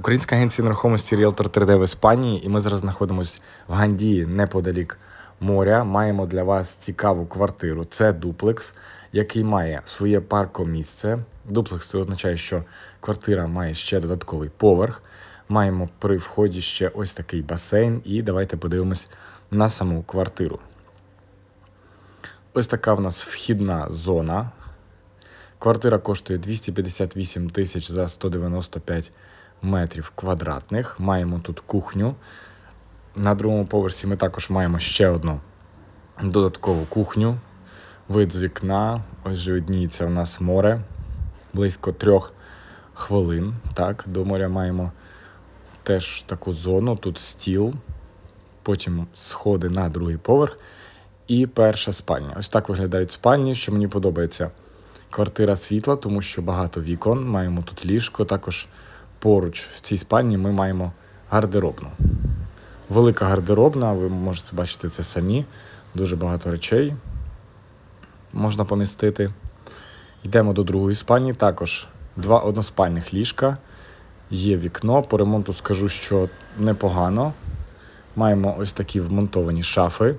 Українська агенція нерухомості Realtor 3D в Іспанії, і ми зараз знаходимося в Гандії неподалік моря. Маємо для вас цікаву квартиру. Це дуплекс, який має своє паркомісце. Дуплекс це означає, що квартира має ще додатковий поверх. Маємо при вході ще ось такий басейн. І давайте подивимось на саму квартиру. Ось така в нас вхідна зона. Квартира коштує 258 тисяч за 195 метрів квадратних. Маємо тут кухню. На другому поверсі ми також маємо ще одну додаткову кухню. Вид з вікна. Ось же видніється у нас море. Близько трьох хвилин. Так, до моря маємо теж таку зону. Тут стіл, потім сходи на другий поверх. І перша спальня. Ось так виглядають спальні, що мені подобається. Квартира світла, тому що багато вікон. Маємо тут ліжко. Також поруч в цій спальні ми маємо гардеробну. Велика гардеробна, ви можете бачити це самі. Дуже багато речей можна помістити. Йдемо до другої спальні. Також два односпальних ліжка. Є вікно. По ремонту скажу, що непогано. Маємо ось такі вмонтовані шафи.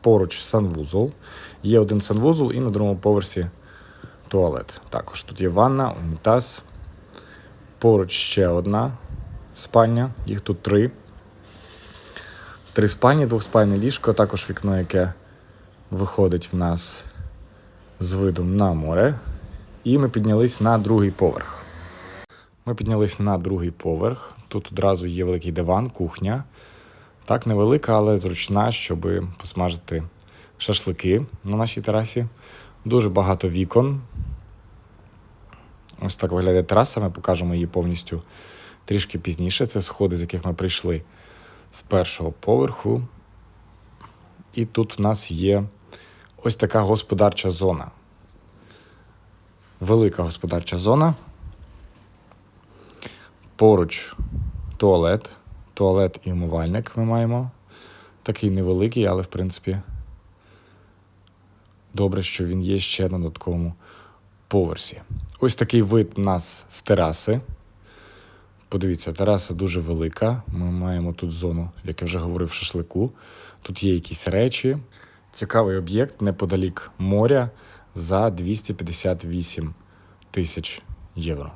Поруч санвузол. Є один санвузол і на другому поверсі туалет. Також тут є ванна, унітаз. Поруч ще одна спальня, їх тут три. Три спальні, двохспальне ліжко, також вікно, яке виходить в нас з видом на море. І ми піднялись на другий поверх. Ми піднялись на другий поверх. Тут одразу є великий диван, кухня. Так, невелика, але зручна, щоб посмажити шашлики на нашій терасі. Дуже багато вікон. Ось так виглядає тераса. Ми покажемо її повністю трішки пізніше. Це сходи, з яких ми прийшли з першого поверху. І тут в нас є ось така господарча зона. Велика господарча зона. Поруч туалет. Туалет і умивальник ми маємо. Такий невеликий, але в принципі добре, що він є ще на додатковому поверсі. Ось такий вид нас з тераси. Подивіться, тераса дуже велика. Ми маємо тут зону, як я вже говорив, шашлику. Тут є якісь речі. Цікавий об'єкт неподалік моря за 258 тисяч євро.